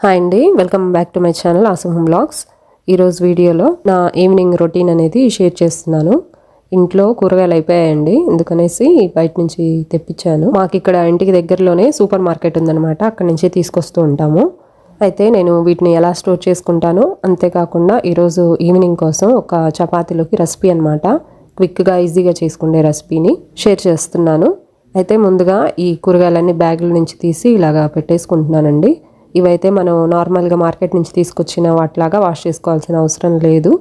Hi అండి welcome back to my channel awesome blogs ఈరోజు వీడియోలో నా ఈవినింగ్ రొటీన్ అనేది షేర్ చేస్తున్నాను. ఇంట్లో కూరగాయలు అయిపోయాయండి ఎందుకనేసి బయట నుంచి తెప్పించాను. మాకు ఇక్కడ ఇంటికి దగ్గరలోనే సూపర్ మార్కెట్ ఉందన్నమాట అక్కడ నుంచి తీసుకొస్తూ ఉంటాము. అయితే నేను వీటిని ఎలా స్టోర్ చేసుకుంటానో అంతేకాకుండా ఈరోజు ఈవినింగ్ కోసం ఒక చపాతీలోకి రెసిపీ అనమాట క్విక్గా ఈజీగా చేసుకునే రెసిపీని షేర్ చేస్తున్నాను. అయితే ముందుగా ఈ కూరగాయలన్నీ బ్యాగుల నుంచి తీసి ఇలాగా పెట్టేసుకుంటున్నానండి. ఇవైతే మనం నార్మల్గా మార్కెట్ నుంచి తీసుకొచ్చిన వాటిలాగా వాష్ చేసుకోవాల్సిన అవసరం లేదు.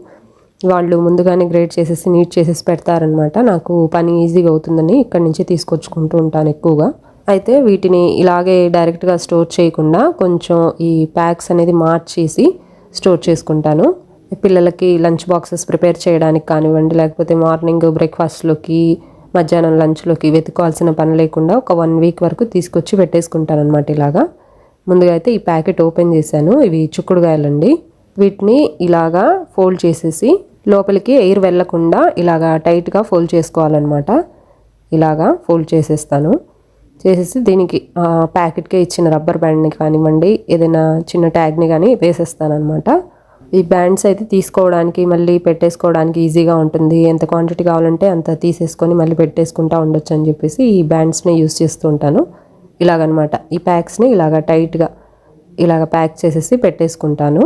వాళ్ళు ముందుగానే గ్రేడ్ చేసేసి నీట్ చేసేసి పెడతారనమాట నాకు పని ఈజీగా అవుతుందని ఇక్కడ నుంచి తీసుకొచ్చుకుంటూ ఉంటాను ఎక్కువగా. అయితే వీటిని ఇలాగే డైరెక్ట్గా స్టోర్ చేయకుండా కొంచెం ఈ ప్యాక్స్ అనేది మార్చేసి స్టోర్ చేసుకుంటాను. పిల్లలకి లంచ్ బాక్సెస్ ప్రిపేర్ చేయడానికి కానివ్వండి లేకపోతే మార్నింగ్ బ్రేక్ఫాస్ట్లోకి మధ్యాహ్నం లంచ్లోకి వెతుకోవాల్సిన పని లేకుండా ఒక వన్ వీక్ వరకు తీసుకొచ్చి పెట్టేసుకుంటాను అనమాట ఇలాగా. ముందుగా అయితే ఈ ప్యాకెట్ ఓపెన్ చేశాను. ఇవి చుక్కుడుగాయలండి వీటిని ఇలాగా ఫోల్డ్ చేసేసి లోపలికి ఎయిర్ వెళ్ళకుండా ఇలాగా టైట్గా ఫోల్డ్ చేసుకోవాలన్నమాట. ఇలాగా ఫోల్డ్ చేసేస్తాను. చేసేసి దీనికి ప్యాకెట్కే ఇచ్చిన రబ్బర్ బ్యాండ్ని కానివ్వండి ఏదైనా చిన్న ట్యాగ్ని కానీ వేసేస్తానమాట ఈ బ్యాండ్స్ అయితే తీసుకోవడానికి మళ్ళీ పెట్టేసుకోవడానికి ఈజీగా ఉంటుంది. ఎంత క్వాంటిటీ కావాలంటే అంత తీసేసుకొని మళ్ళీ పెట్టేసుకుంటా ఉండొచ్చు అని చెప్పేసి ఈ బ్యాండ్స్ని యూస్ చేస్తూ ఉంటాను. ఇలాగనమాట. ఈ ప్యాక్స్ని ఇలాగ టైట్గా ఇలాగ ప్యాక్ చేసేసి పెట్టేసుకుంటాను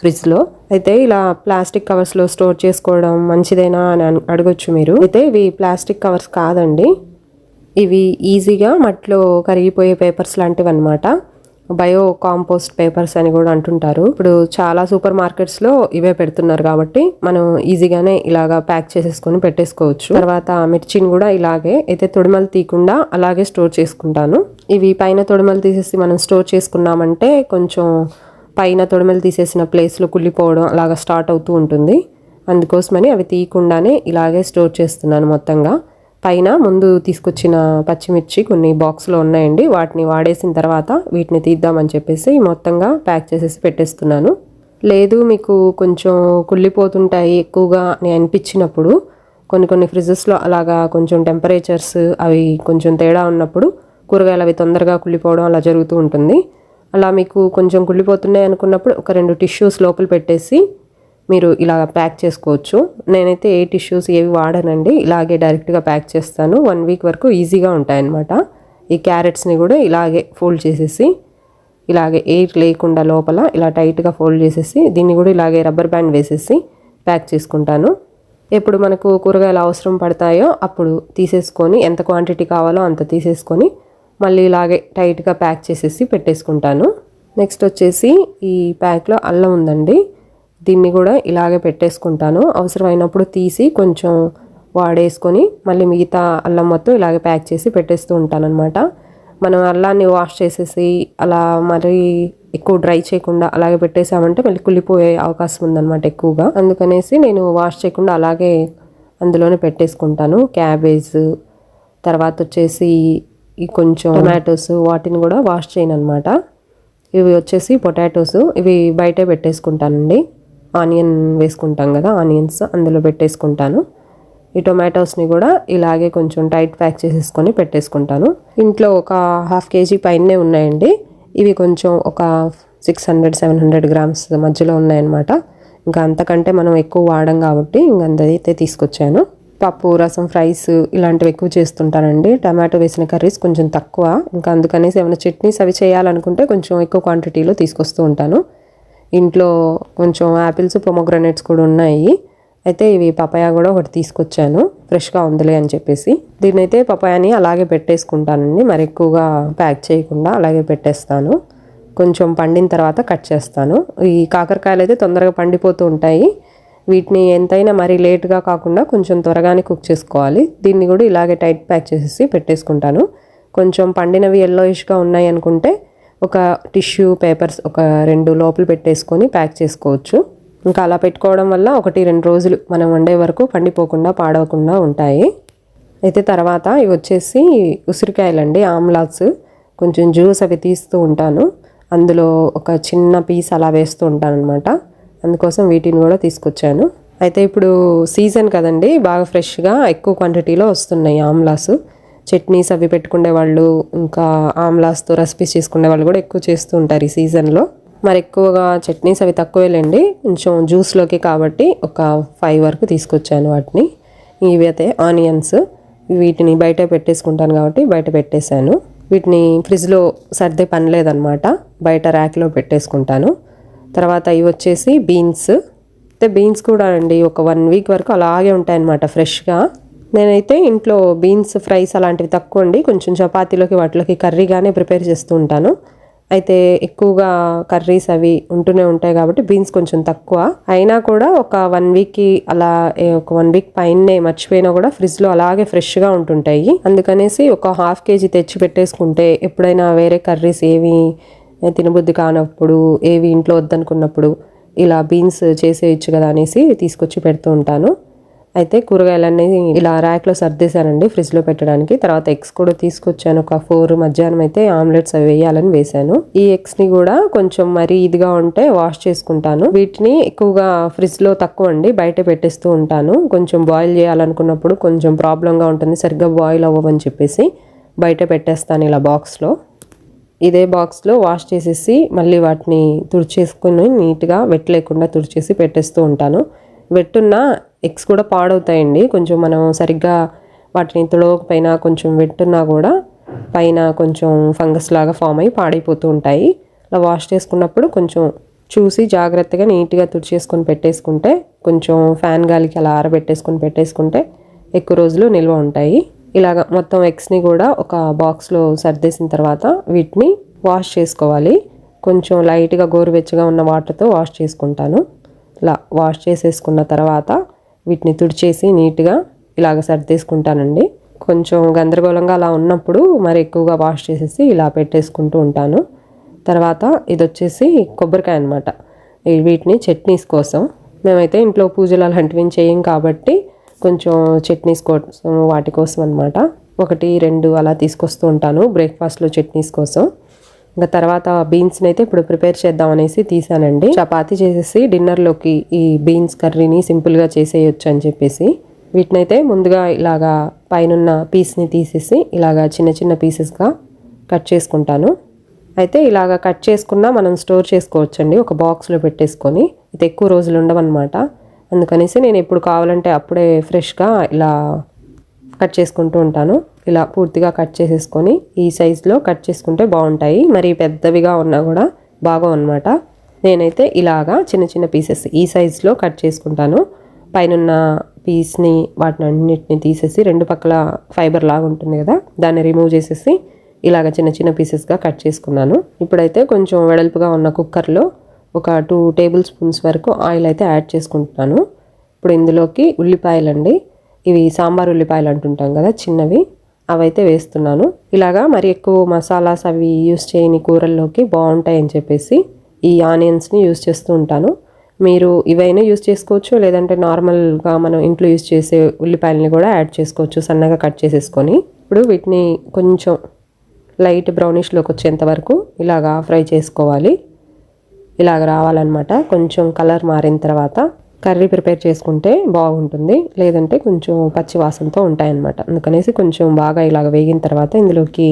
ఫ్రిడ్జ్లో. అయితే ఇలా ప్లాస్టిక్ కవర్స్లో స్టోర్ చేసుకోవడం మంచిదేనా అని అడగొచ్చు మీరు. అయితే ఇవి ప్లాస్టిక్ కవర్స్ కాదండి. ఇవి ఈజీగా మట్లో కరిగిపోయే పేపర్స్ లాంటివి అనమాట బయో కాంపోస్ట్ పేపర్స్ అని కూడా అంటుంటారు. ఇప్పుడు చాలా సూపర్ మార్కెట్స్లో ఇవే పెడుతున్నారు కాబట్టి మనం ఈజీగానే ఇలాగా ప్యాక్ చేసేసుకొని పెట్టేసుకోవచ్చు. తర్వాత మిర్చిని కూడా ఇలాగే అయితే తొడిమలు తీయకుండా అలాగే స్టోర్ చేసుకుంటాను. ఇవి పైన తొడిమలు తీసేసి మనం స్టోర్ చేసుకున్నామంటే కొంచెం పైన తొడిమలు తీసేసిన ప్లేస్లో కుళ్ళిపోవడం అలాగా స్టార్ట్ అవుతూ ఉంటుంది. అందుకోసమని అవి తీయకుండానే ఇలాగే స్టోర్ చేస్తున్నాను మొత్తంగా. పైన ముందు తీసుకొచ్చిన పచ్చిమిర్చి కొన్ని బాక్స్లో ఉన్నాయండి. వాటిని వాడేసిన తర్వాత వీటిని తీద్దామని చెప్పేసి మొత్తంగా ప్యాక్ చేసేసి పెట్టేస్తున్నాను. లేదు మీకు కొంచెం కుళ్ళిపోతుంటాయి ఎక్కువగా అని అనిపించినప్పుడు కొన్ని కొన్ని ఫ్రిడ్జెస్లో అలాగా కొంచెం టెంపరేచర్స్ అవి కొంచెం తేడా ఉన్నప్పుడు కూరగాయలు అవి తొందరగా కుళ్ళిపోవడం అలా జరుగుతూ ఉంటుంది. అలా మీకు కొంచెం కుళ్ళిపోతున్నాయి అనుకున్నప్పుడు ఒక రెండు టిష్యూస్ లోపల పెట్టేసి మీరు ఇలా ప్యాక్ చేసుకోవచ్చు. నేనైతే ఏ టిష్యూస్ ఏవి వాడనండి ఇలాగే డైరెక్ట్గా ప్యాక్ చేస్తాను. వన్ వీక్ వరకు ఈజీగా ఉంటాయన్నమాట. ఈ క్యారెట్స్ని కూడా ఇలాగే ఫోల్డ్ చేసేసి ఇలాగే ఎయిర్ లేకుండా లోపల ఇలా టైట్గా ఫోల్డ్ చేసేసి దీన్ని కూడా ఇలాగే రబ్బర్ బ్యాండ్ వేసేసి ప్యాక్ చేసుకుంటాను. ఎప్పుడు మనకు కూరగాయలు అవసరం పడతాయో అప్పుడు తీసేసుకొని ఎంత క్వాంటిటీ కావాలో అంత తీసేసుకొని మళ్ళీ ఇలాగే టైట్గా ప్యాక్ చేసేసి పెట్టేసుకుంటాను. నెక్స్ట్ వచ్చేసి ఈ ప్యాక్లో అల్లం ఉందండి. దీన్ని కూడా ఇలాగే పెట్టేసుకుంటాను. అవసరమైనప్పుడు తీసి కొంచెం వాడేసుకొని మళ్ళీ మిగతా అల్లం మొత్తం ఇలాగే ప్యాక్ చేసి పెట్టేస్తూ ఉంటానన్నమాట. మనం అల్లాన్ని వాష్ చేసేసి అలా మరీ ఎక్కువ డ్రై చేయకుండా అలాగే పెట్టేసామంటే మళ్ళీ కుళ్ళిపోయే అవకాశం ఉందన్నమాట ఎక్కువగా. అందుకనేసి నేను వాష్ చేయకుండా అలాగే అందులోనే పెట్టేసుకుంటాను. క్యాబేజ్ తర్వాత వచ్చేసి ఈ కొంచెం టొమాటోస్ వాటిని కూడా వాష్ చేయను అనమాట ఇవి వచ్చేసి పొటాటోస్ ఇవి బయటే పెట్టేసుకుంటానండి. ఆనియన్ వేసుకుంటాం కదా ఆనియన్స్ అందులో పెట్టేసుకుంటాను. ఈ టొమాటోస్ని కూడా ఇలాగే కొంచెం టైట్ ప్యాక్ చేసేసుకొని పెట్టేసుకుంటాను. ఇంట్లో ఒక హాఫ్ కేజీ పైనే ఉన్నాయండి. ఇవి కొంచెం ఒక six hundred seven hundred grams మధ్యలో ఉన్నాయన్నమాట. ఇంకా అంతకంటే మనం ఎక్కువ వాడం కాబట్టి ఇంక అందైతే తీసుకొచ్చాను. పప్పు రసం ఫ్రైస్ ఇలాంటివి ఎక్కువ చేస్తుంటానండి. టమాటో వేసిన కర్రీస్ కొంచెం తక్కువ. ఇంకా అందుకనేసి ఏమైనా చట్నీస్ అవి చేయాలనుకుంటే కొంచెం ఎక్కువ క్వాంటిటీలో తీసుకొస్తూ ఉంటాను. ఇంట్లో కొంచెం యాపిల్స్ పొమోగ్రనేట్స్ కూడా ఉన్నాయి. అయితే ఇవి పపాయ కూడా ఒకటి తీసుకొచ్చాను. ఫ్రెష్గా ఉందిలే అని చెప్పేసి. దీన్నైతే పపాయాని అలాగే పెట్టేసుకుంటానండి. మరి ఎక్కువగా ప్యాక్ చేయకుండా అలాగే పెట్టేస్తాను. కొంచెం పండిన తర్వాత కట్ చేస్తాను. ఈ కాకరకాయలు అయితే తొందరగా పండిపోతూ ఉంటాయి. వీటిని ఎంతైనా మరీ లేట్గా కాకుండా కొంచెం త్వరగానే కుక్ చేసుకోవాలి. దీన్ని కూడా ఇలాగే టైట్ ప్యాక్ చేసేసి పెట్టేసుకుంటాను. కొంచెం పండినవి ఎల్లోయిష్గా ఉన్నాయి అనుకుంటే ఒక టిష్యూ పేపర్స్ ఒక రెండు లోపల పెట్టేసుకొని ప్యాక్ చేసుకోవచ్చు. ఇంకా అలా పెట్టుకోవడం వల్ల ఒకటి రెండు రోజులు మనం వండే వరకు పండిపోకుండా పాడవకుండా ఉంటాయి. అయితే తర్వాత ఇవి వచ్చేసి ఉసిరికాయలండి ఆమ్లాస్ కొంచెం జ్యూస్ అవి తీస్తూ ఉంటాను. అందులో ఒక చిన్న పీస్ అలా వేస్తూ ఉంటాను అనమాట అందుకోసం వీటిని కూడా తీసుకొచ్చాను. అయితే ఇప్పుడు సీజన్ కదండి బాగా ఫ్రెష్గా ఎక్కువ క్వాంటిటీలో వస్తున్నాయి ఆమ్లాసు చట్నీస్ అవి పెట్టుకునే వాళ్ళు ఇంకా ఆమ్లాస్తో రెసిపీస్ చేసుకునే వాళ్ళు కూడా ఎక్కువ చేస్తూ ఉంటారు ఈ సీజన్లో. మరి ఎక్కువగా చట్నీస్ అవి తక్కువేలేండి కొంచెం జ్యూస్లోకి కాబట్టి ఒక ఫైవ్ వరకు తీసుకొచ్చాను వాటిని. ఇవి అయితే ఆనియన్స్. వీటిని బయట పెట్టేసుకుంటాను కాబట్టి బయట పెట్టేశాను. వీటిని ఫ్రిడ్జ్లో సర్దే పని లేదనమాట. బయట ర్యాక్లో పెట్టేసుకుంటాను. తర్వాత ఇవి వచ్చేసి బీన్స్. అయితే బీన్స్ కూడా అండి ఒక వన్ వీక్ వరకు అలాగే ఉంటాయన్నమాట ఫ్రెష్గా. నేనైతే ఇంట్లో బీన్స్ ఫ్రైస్ అలాంటివి తక్కువ అండి కొంచెం చపాతీలోకి వాటిలోకి కర్రీగానే ప్రిపేర్ చేస్తూ ఉంటాను. అయితే ఎక్కువగా కర్రీస్ అవి ఉంటూనే ఉంటాయి కాబట్టి బీన్స్ కొంచెం తక్కువ. అయినా కూడా ఒక వన్ వీక్కి అలా ఒక వన్ వీక్ పైనే మర్చిపోయినా కూడా ఫ్రిడ్జ్లో అలాగే ఫ్రెష్గా ఉంటుంటాయి. అందుకనేసి ఒక హాఫ్ కేజీ తెచ్చి పెట్టేసుకుంటే ఎప్పుడైనా వేరే కర్రీస్ ఏవి తినబుద్ధి కానప్పుడు ఏవి ఇంట్లో వద్దనుకున్నప్పుడు ఇలా బీన్స్ చేసేయచ్చు కదా అనేసి తీసుకొచ్చి పెడుతూ ఉంటాను. అయితే కూరగాయలన్నీ ఇలా ర్యాక్లో సర్దేశానండి ఫ్రిడ్జ్లో పెట్టడానికి. తర్వాత ఎగ్స్ కూడా తీసుకొచ్చాను. ఒక ఫోర్ మధ్యాహ్నం అయితే ఆమ్లెట్స్ అవి వేయాలని వేశాను. ఈ ఎగ్స్ని కూడా కొంచెం మరి ఇదిగా ఉంటే వాష్ చేసుకుంటాను. వీటిని ఎక్కువగా ఫ్రిడ్జ్లో తక్కువ అండి బయట పెట్టేస్తూ ఉంటాను. కొంచెం బాయిల్ చేయాలనుకున్నప్పుడు కొంచెం ప్రాబ్లంగా ఉంటుంది సరిగ్గా బాయిల్ అవ్వమని చెప్పేసి బయట పెట్టేస్తాను ఇలా బాక్స్లో. ఇదే బాక్స్లో వాష్ చేసేసి మళ్ళీ వాటిని తుడిచేసుకుని నీట్గా వెట్ లేకుండా తుడిచేసి పెట్టేస్తూ ఉంటాను. వెట్టున్న ఎగ్స్ కూడా పాడవుతాయండి. కొంచెం మనం సరిగ్గా వాటిని తుడవకపోయినా కొంచెం వెట్టున్నా కూడా పైన కొంచెం ఫంగస్ లాగా ఫామ్ అయ్యి పాడైపోతూ ఉంటాయి. అలా వాష్ చేసుకున్నప్పుడు కొంచెం చూసి జాగ్రత్తగా నీట్గా తుడిచేసుకొని పెట్టేసుకుంటే కొంచెం ఫ్యాన్ గాలికి అలా ఆరబెట్టేసుకొని పెట్టేసుకుంటే ఎక్కువ రోజులు నిల్వ ఉంటాయి. ఇలాగ మొత్తం ఎగ్స్ని కూడా ఒక బాక్స్లో సర్దేసిన తర్వాత వీటిని వాష్ చేసుకోవాలి. కొంచెం లైట్గా గోరువెచ్చగా ఉన్న వాటర్తో వాష్ చేసుకుంటాను. ఇలా వాష్ చేసేసుకున్న తర్వాత వీటిని తుడిచేసి నీట్గా ఇలాగ సర్దేసుకుంటానండి. కొంచెం గందరగోళంగా అలా ఉన్నప్పుడు మరి ఎక్కువగా వాష్ చేసేసి ఇలా పెట్టేసుకుంటూ ఉంటాను. తర్వాత ఇది వచ్చేసి కొబ్బరికాయ అనమాట వీటిని చట్నీస్ కోసం. మేమైతే ఇంట్లో పూజలు అలాంటివి చేయం కాబట్టి కొంచెం చట్నీస్ కోసం వాటి కోసం అనమాట ఒకటి రెండు అలా తీసుకొస్తూ ఉంటాను. బ్రేక్ఫాస్ట్లో చట్నీస్ కోసం. ఇంకా తర్వాత బీన్స్ని అయితే ఇప్పుడు ప్రిపేర్ చేద్దాం అనేసి తీసానండి. చపాతి చేసేసి డిన్నర్లోకి ఈ బీన్స్ కర్రీని సింపుల్గా చేసేయొచ్చు అని చెప్పేసి. వీటినైతే ముందుగా ఇలాగా పైనున్న పీస్ని తీసేసి ఇలాగా చిన్న చిన్న పీసెస్గా కట్ చేసుకుంటాను. అయితే ఇలాగ కట్ చేసుకున్నా మనం స్టోర్ చేసుకోవచ్చండి ఒక బాక్స్లో పెట్టేసుకొని. ఇది ఎక్కువ రోజులు ఉండవన్నమాట. అందుకనేసి నేను ఎప్పుడు కావాలంటే అప్పుడే ఫ్రెష్గా ఇలా కట్ చేసుకుంటూ ఉంటాను. ఇలా పూర్తిగా కట్ చేసేసుకొని ఈ సైజులో కట్ చేసుకుంటే బాగుంటాయి. మరి పెద్దవిగా ఉన్నా కూడా బాగా అనమాట నేనైతే ఇలాగా చిన్న చిన్న పీసెస్ ఈ సైజులో కట్ చేసుకుంటాను. పైనున్న పీస్ని వాటిని అన్నిటిని తీసేసి రెండు పక్కల ఫైబర్ లాగా ఉంటుంది కదా దాన్ని రిమూవ్ చేసేసి ఇలాగ చిన్న చిన్న పీసెస్గా కట్ చేసుకున్నాను. ఇప్పుడైతే కొంచెం వెడల్పుగా ఉన్న కుక్కర్లో ఒక టూ టేబుల్ స్పూన్స్ వరకు ఆయిల్ అయితే యాడ్ చేసుకుంటున్నాను. ఇప్పుడు ఇందులోకి ఉల్లిపాయలండి. ఇవి సాంబార్ ఉల్లిపాయలు అంటుంటాం కదా చిన్నవి. అవైతే వేస్తున్నాను. ఇలాగా మరి ఎక్కువ మసాలాస్ అవి యూస్ చేయని కూరల్లోకి బాగుంటాయని చెప్పేసి ఈ ఆనియన్స్ని యూస్ చేస్తూ ఉంటాను. మీరు ఇవైనా యూస్ చేసుకోవచ్చు లేదంటే నార్మల్గా మనం ఇంట్లో యూస్ చేసే ఉల్లిపాయలని కూడా యాడ్ చేసుకోవచ్చు సన్నగా కట్ చేసేసుకొని. ఇప్పుడు వీటిని కొంచెం లైట్ బ్రౌనిష్లోకి వచ్చేంత వరకు ఇలాగా ఫ్రై చేసుకోవాలి. ఇలాగ రావాలన్నమాట. కొంచెం కలర్ మారిన తర్వాత కర్రీ ప్రిపేర్ చేసుకుంటే బాగుంటుంది. లేదంటే కొంచెం పచ్చి వాసనతో ఉంటాయన్నమాట. అందుకనేసి కొంచెం బాగా ఇలాగ వేగిన తర్వాత ఇందులోకి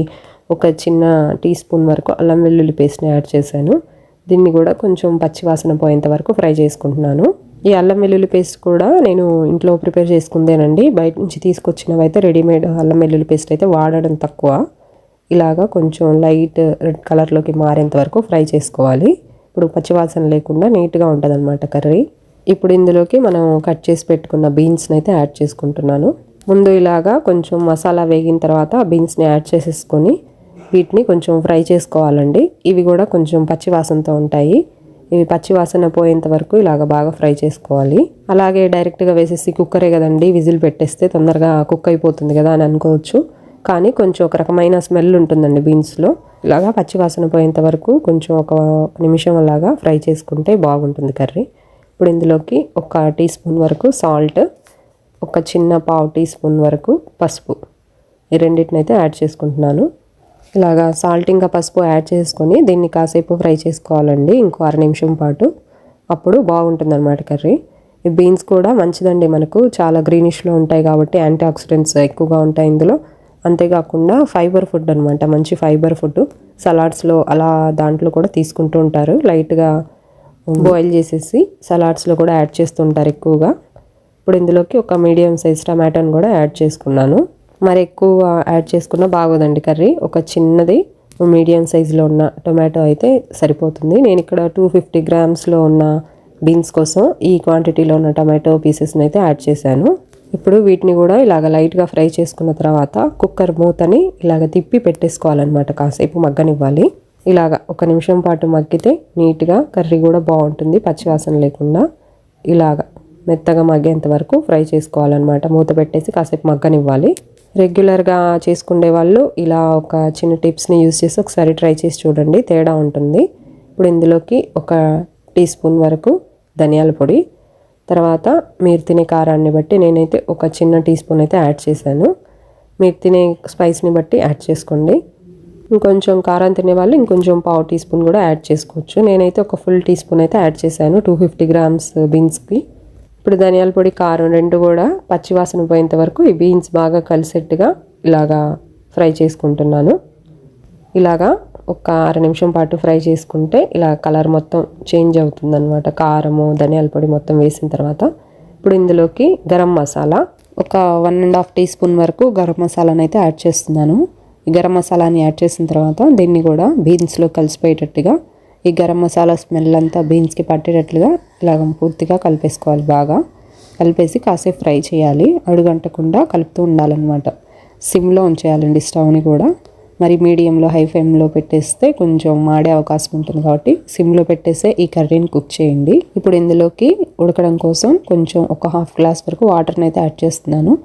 ఒక చిన్న టీ స్పూన్ వరకు అల్లం వెల్లుల్లి పేస్ట్ని యాడ్ చేశాను. దీన్ని కూడా కొంచెం పచ్చి వాసన పోయేంత వరకు ఫ్రై చేసుకుంటున్నాను. ఈ అల్లం వెల్లుల్లి పేస్ట్ కూడా నేను ఇంట్లో ప్రిపేర్ చేసుకుందేనండి. బయట నుంచి తీసుకొచ్చినవి అయితే రెడీమేడ్ అల్లం వెల్లుల్లి పేస్ట్ అయితే వాడడం తక్కువ. ఇలాగా కొంచెం లైట్ రెడ్ కలర్లోకి మారేంత వరకు ఫ్రై చేసుకోవాలి. ఇప్పుడు పచ్చివాసన లేకుండా నీట్గా ఉంటుంది అనమాట కర్రీ. ఇప్పుడు ఇందులోకి మనం కట్ చేసి పెట్టుకున్న బీన్స్ని అయితే యాడ్ చేసుకుంటున్నాను. ముందు ఇలాగా కొంచెం మసాలా వేగిన తర్వాత బీన్స్ని యాడ్ చేసేసుకొని వీటిని కొంచెం ఫ్రై చేసుకోవాలండి. ఇవి కూడా కొంచెం పచ్చివాసనతో ఉంటాయి. ఇవి పచ్చివాసన పోయేంత వరకు ఇలాగ బాగా ఫ్రై చేసుకోవాలి. అలాగే డైరెక్ట్గా వేసేసి కుక్కరే కదండి విజిల్ పెట్టేస్తే తొందరగా కుక్ అయిపోతుంది కదా అని అనుకోవచ్చు. కానీ కొంచెం ఒక రకమైన స్మెల్ ఉంటుందండి బీన్స్లో. ఇలాగా పచ్చివాసన పోయేంత వరకు కొంచెం ఒక నిమిషం అలాగా ఫ్రై చేసుకుంటే బాగుంటుంది కర్రీ. ఇప్పుడు ఇందులోకి ఒక టీ స్పూన్ వరకు సాల్ట్ ఒక చిన్న పావు టీ స్పూన్ వరకు పసుపు. ఈ రెండింటినైతే యాడ్ చేసుకుంటున్నాను. ఇలాగా సాల్ట్ ఇంకా పసుపు యాడ్ చేసుకొని దీన్ని కాసేపు ఫ్రై చేసుకోవాలండి ఇంకో అర నిమిషం పాటు. అప్పుడు బాగుంటుంది అనమాట కర్రీ. ఈ బీన్స్ కూడా మంచిదండి మనకు చాలా గ్రీనిష్లో ఉంటాయి కాబట్టి యాంటీ ఆక్సిడెంట్స్ ఎక్కువగా ఉంటాయి ఇందులో. అంతేకాకుండా ఫైబర్ ఫుడ్ అనమాట మంచి ఫైబర్ ఫుడ్ సలాడ్స్లో అలా దాంట్లో కూడా తీసుకుంటూ ఉంటారు లైట్గా బాయిల్ చేసేసి సలాడ్స్లో కూడా యాడ్ చేస్తుంటారు ఎక్కువగా. ఇప్పుడు ఇందులోకి ఒక మీడియం సైజ్ టమాటాని కూడా యాడ్ చేసుకున్నాను. మరి ఎక్కువ యాడ్ చేసుకున్నా బాగోదండి కర్రీ. ఒక చిన్నది మీడియం సైజులో ఉన్న టొమాటో అయితే సరిపోతుంది. నేను ఇక్కడ టూ ఫిఫ్టీ గ్రామ్స్లో ఉన్న బీన్స్ కోసం ఈ క్వాంటిటీలో ఉన్న టమాటో పీసెస్ని అయితే యాడ్ చేశాను. ఇప్పుడు వీటిని కూడా ఇలాగ లైట్గా ఫ్రై చేసుకున్న తర్వాత కుక్కర్ మూతని ఇలాగ తిప్పి పెట్టేసుకోవాలన్నమాట కాసేపు మగ్గనివ్వాలి. ఇలాగ ఒక నిమిషం పాటు మగ్గితే నీట్గా కర్రీ కూడా బాగుంటుంది పచ్చివాసన లేకుండా. ఇలాగ మెత్తగా మగ్గేంత వరకు ఫ్రై చేసుకోవాలన్నమాట. మూత పెట్టేసి కాసేపు మగ్గనివ్వాలి. రెగ్యులర్గా చేసుకునే వాళ్ళు ఇలా ఒక చిన్న టిప్స్ని యూజ్ చేసి ఒకసారి ట్రై చేసి చూడండి తేడా ఉంటుంది. ఇప్పుడు ఇందులోకి ఒక టీ స్పూన్ వరకు ధనియాల పొడి తర్వాత మీరు తినే కారాన్ని బట్టి నేనైతే ఒక చిన్న టీ స్పూన్ అయితే యాడ్ చేశాను. మీరు తినే స్పైస్ని బట్టి యాడ్ చేసుకోండి. ఇంకొంచెం కారం తినే వాళ్ళు ఇంకొంచెం పావు టీ స్పూన్ కూడా యాడ్ చేసుకోవచ్చు. నేనైతే ఒక ఫుల్ టీ స్పూన్ అయితే యాడ్ చేశాను టూ ఫిఫ్టీ గ్రామ్స్ బీన్స్కి. ఇప్పుడు ధనియాల పొడి కారం రెండు కూడా పచ్చివాసన పోయేంత వరకు ఈ బీన్స్ బాగా కలిసేట్టుగా ఇలాగా ఫ్రై చేసుకుంటున్నాను. ఇలాగా ఒక అర నిమిషం పాటు ఫ్రై చేసుకుంటే ఇలా కలర్ మొత్తం చేంజ్ అవుతుందన్నమాట. కారము ధనియాల పొడి మొత్తం వేసిన తర్వాత. ఇప్పుడు ఇందులోకి గరం మసాలా. ఒక one and half teaspoon వరకు గరం మసాలానైతే అయితే యాడ్ చేస్తున్నాను. గరం మసాలాని యాడ్ చేసిన తర్వాత దీన్ని కూడా బీన్స్లో కలిసిపోయేటట్టుగా ఈ గరం మసాలా స్మెల్ అంతా బీన్స్కి పట్టేటట్లుగా ఇలాగ పూర్తిగా కలిపేసుకోవాలి బాగా. కలిపేసి కాసేపు ఫ్రై చేయాలి. అడుగంటకుండా కలుపుతూ ఉండాలన్నమాట. సిమ్లో ఉంచేయాలండి స్టవ్ని కూడా. మరి మీడియంలో హై ఫ్లేమ్లో పెట్టేస్తే కొంచెం మాడే అవకాశం ఉంటుంది కాబట్టి సిమ్లో పెట్టేస్తే ఈ కర్రీని కుక్ చేయండి. ఇప్పుడు ఇందులోకి ఉడకడం కోసం కొంచెం ఒక హాఫ్ గ్లాస్ వరకు వాటర్ని అయితే యాడ్ చేస్తున్నాను.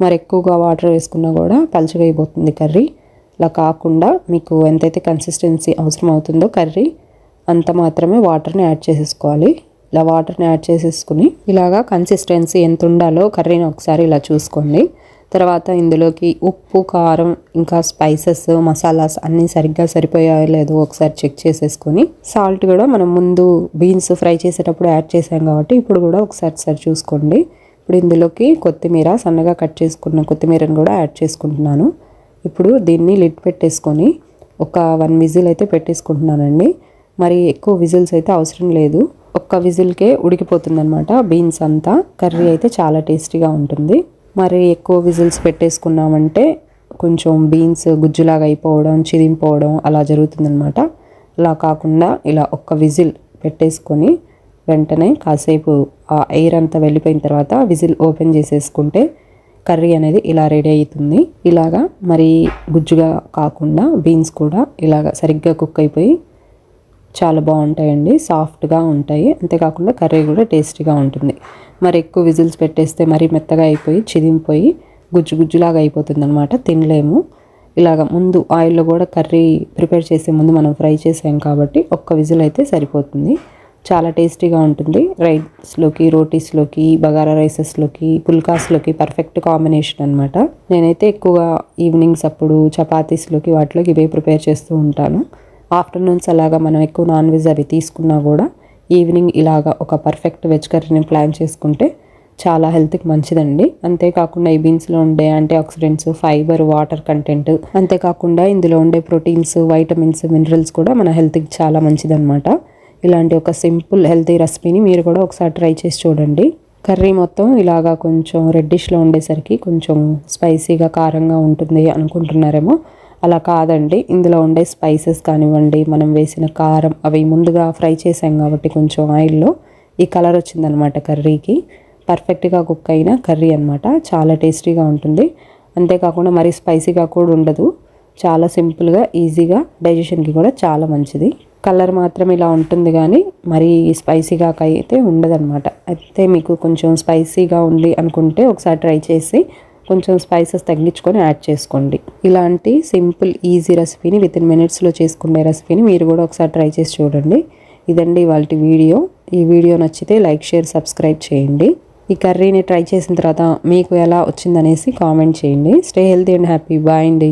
మరి ఎక్కువగా వాటర్ వేసుకున్నా కూడా పలుచగా అయిపోతుంది కర్రీ. అలా కాకుండా మీకు ఎంతైతే కన్సిస్టెన్సీ అవసరం అవుతుందో కర్రీ అంత మాత్రమే వాటర్ని యాడ్ చేసేసుకోవాలి. ఇలా వాటర్ని యాడ్ చేసేసుకుని ఇలాగా కన్సిస్టెన్సీ ఎంత ఉండాలో కర్రీని ఒకసారి ఇలా చూసుకోండి. తర్వాత ఇందులోకి ఉప్పు కారం ఇంకా స్పైసెస్ మసాలాస్ అన్నీ సరిగ్గా సరిపోయాయో లేదో ఒకసారి చెక్ చేసేసుకొని సాల్ట్ కూడా మనం ముందు బీన్స్ ఫ్రై చేసేటప్పుడు యాడ్ చేసాం కాబట్టి ఇప్పుడు కూడా ఒకసారి సరి చూసుకోండి. ఇప్పుడు ఇందులోకి కొత్తిమీర సన్నగా కట్ చేసుకున్న కొత్తిమీరని కూడా యాడ్ చేసుకుంటున్నాను. ఇప్పుడు దీన్ని లిడ్ పెట్టేసుకొని ఒక వన్ విజిల్ అయితే పెట్టేసుకుంటున్నానండి. మరి ఎక్కువ విజిల్స్ అయితే అవసరం లేదు. ఒక్క విజిల్కే ఉడికిపోతుందనమాట బీన్స్ అంతా. కర్రీ అయితే చాలా టేస్టీగా ఉంటుంది. మరి ఎక్కువ విజిల్స్ పెట్టేసుకున్నామంటే కొంచెం బీన్స్ గుజ్జులాగా అయిపోవడం చిరిగిపోవడం అలా జరుగుతుందనమాట అలా కాకుండా ఇలా ఒక్క విజిల్ పెట్టేసుకొని వెంటనే కాసేపు ఆ ఎయిర్ అంతా వెళ్ళిపోయిన తర్వాత విజిల్ ఓపెన్ చేసేసుకుంటే కర్రీ అనేది ఇలా రెడీ అవుతుంది ఇలాగా మరి గుజ్జుగా కాకుండా బీన్స్ కూడా ఇలాగ సరిగ్గా కుక్ అయిపోయి చాలా బాగుంటాయండి. సాఫ్ట్గా ఉంటాయి. అంతేకాకుండా కర్రీ కూడా టేస్టీగా ఉంటుంది. మరి ఎక్కువ విజిల్స్ పెట్టేస్తే మరీ మెత్తగా అయిపోయి చిదింపోయి గుజ్జు గుజ్జులాగా అయిపోతుంది అనమాట తినలేము. ఇలాగ ముందు ఆయిల్లో కూడా కర్రీ ప్రిపేర్ చేసే ముందు మనం ఫ్రై చేసాం కాబట్టి ఒక్క విజిల్ అయితే సరిపోతుంది. చాలా టేస్టీగా ఉంటుంది. రైస్లోకి రోటీస్లోకి బగారా రైసెస్లోకి పుల్కాస్లోకి పర్ఫెక్ట్ కాంబినేషన్ అనమాట నేనైతే ఎక్కువగా ఈవినింగ్స్ అప్పుడు చపాతీస్లోకి వాటిలోకి ఇవే ప్రిపేర్ చేస్తూ ఉంటాను. ఆఫ్టర్నూన్స్ అలాగా మనం ఎక్కువ నాన్ వెజ్ అవి తీసుకున్నా కూడా ఈవినింగ్ ఇలాగా ఒక పర్ఫెక్ట్ వెజ్ కర్రీని ప్లాన్ చేసుకుంటే చాలా హెల్త్కి మంచిదండి. అంతేకాకుండా ఈ బీన్స్లో ఉండే antioxidants fibre water content అంతేకాకుండా ఇందులో ఉండే ప్రోటీన్స్ వైటమిన్స్ మినరల్స్ కూడా మన హెల్త్కి చాలా మంచిదన్నమాట. ఇలాంటి ఒక సింపుల్ హెల్తీ రెసిపీని మీరు కూడా ఒకసారి ట్రై చేసి చూడండి. కర్రీ మొత్తం ఇలాగా కొంచెం రెడ్డిష్లో ఉండేసరికి కొంచెం స్పైసీగా కారంగా ఉంటుంది అనుకుంటున్నారేమో. అలా కాదండి. ఇందులో ఉండే స్పైసెస్ కానివ్వండి మనం వేసిన కారం అవి ముందుగా ఫ్రై చేసాం కాబట్టి కొంచెం ఆయిల్లో ఈ కలర్ వచ్చిందనమాట కర్రీకి. పర్ఫెక్ట్గా కుక్ అయిన కర్రీ అనమాట చాలా టేస్టీగా ఉంటుంది. అంతేకాకుండా మరీ స్పైసీగా కూడా ఉండదు. చాలా సింపుల్గా ఈజీగా డైజెషన్కి కూడా చాలా మంచిది. కలర్ మాత్రం ఇలా ఉంటుంది కానీ మరీ స్పైసీగా అయితే ఉండదన్నమాట. అయితే మీకు కొంచెం స్పైసీగా ఉంది అనుకుంటే ఒకసారి ట్రై చేసి కొంచెం స్పైసెస్ తగ్గించుకొని యాడ్ చేసుకోండి. ఇలాంటి సింపుల్ ఈజీ రెసిపీని విత్ ఇన్ మినిట్స్లో చేసుకునే రెసిపీని మీరు కూడా ఒకసారి ట్రై చేసి చూడండి. ఇదండి వాళ్ళ వీడియో. ఈ వీడియో నచ్చితే లైక్ షేర్ సబ్స్క్రైబ్ చేయండి. ఈ కర్రీని ట్రై చేసిన తర్వాత మీకు ఎలా వచ్చిందనేసి కామెంట్ చేయండి. Stay healthy and happy. Bye అండి.